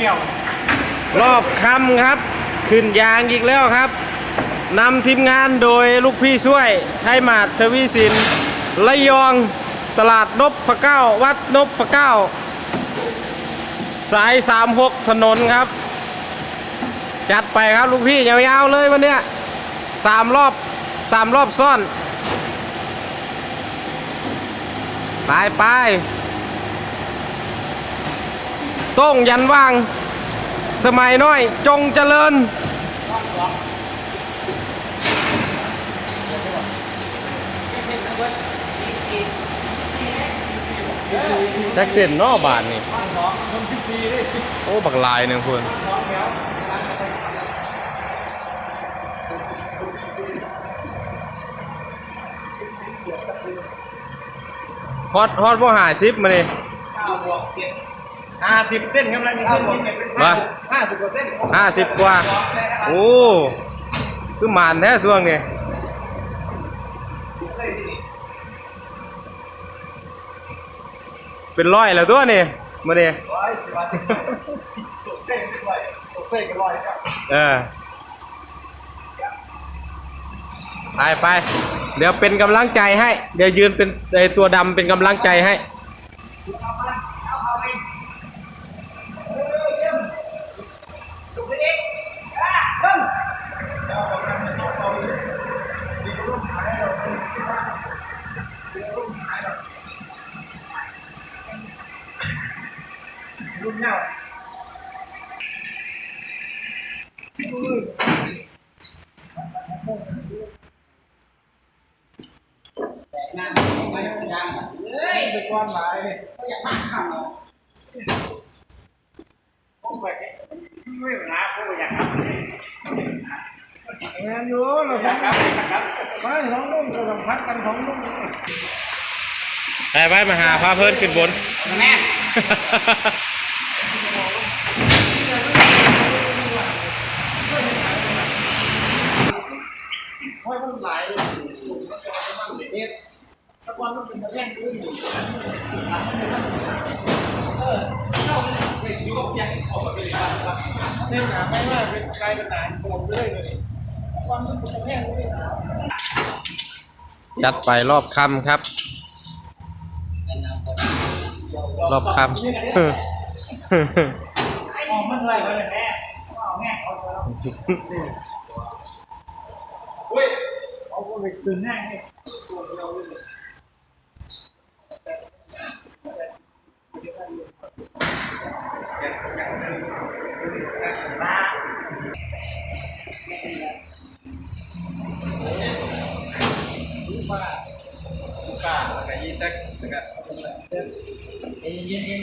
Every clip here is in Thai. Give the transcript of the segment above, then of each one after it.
เกี่ยว รอบคำครับ ขึ้นยางอีกแล้วครับนำทีมงานโดยลูกพี่ช่วยไทยมาดทวีสินระยองตลาดนพพระเก้า วัดนพพระเก้า สาย 36 ถนนครับ จัดไปครับลูกพี่ยาวๆเลยวันเนี้ยสามรอบสามรอบซ่อน ไปไป ต้งยันว่าง สมัยน้อย จงเจริญแจ็คเส้นนอบานนี่โอ้บักลายหนึ่งคุณฮอตฮอตบ่หาซิปมาเลย ห้าสิบเส้นครับแล้วมีเส้นนี้เป็นมาห้าสิบกว่าเส้นห้าสิบกว่า โอ้คือหมานแท้ช่วงนี้เป็นร้อยแล้วตัวนี่มาเนี่ยร้อยสิบวันเส้นไม่ไหวเส้นก็ร้อยครับเออไปไป เดี๋ยวเป็นกำลังใจให้ เดี๋ยวยืนเป็นไอตัวดำเป็นกำลังใจให้ รุ่นเน่าเป็นความหมายเนี่ยผมแบบนี้ไม่หนาผมอยากทำงานอยู่เราสัมผัสไม่สองนุ่มเราสัมผัสกันสองนุ่มไปไปมาหาพาเพิ่นขึ้นบนแม่ เพราะมันหลายเลยเนี่ยสักวันมันเป็นประเทศอื่นอยู่เส้นหนาไม่ว่าเป็นกลายเป็นหนาโผล่เรื่อยเลยสักวันมันเป็นประเทศอื่นจัดไปรอบคำครับ รอบค่ำ เอาไปคืนแน่เลยเย็นเย็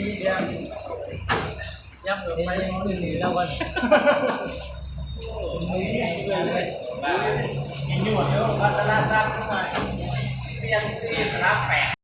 นเย็นเย็นย้ำเดี๋ยวไปคืนนี้แล้วกันยังอยู่เดียวภาษาซับหน่อยเรียนซีสาระแปด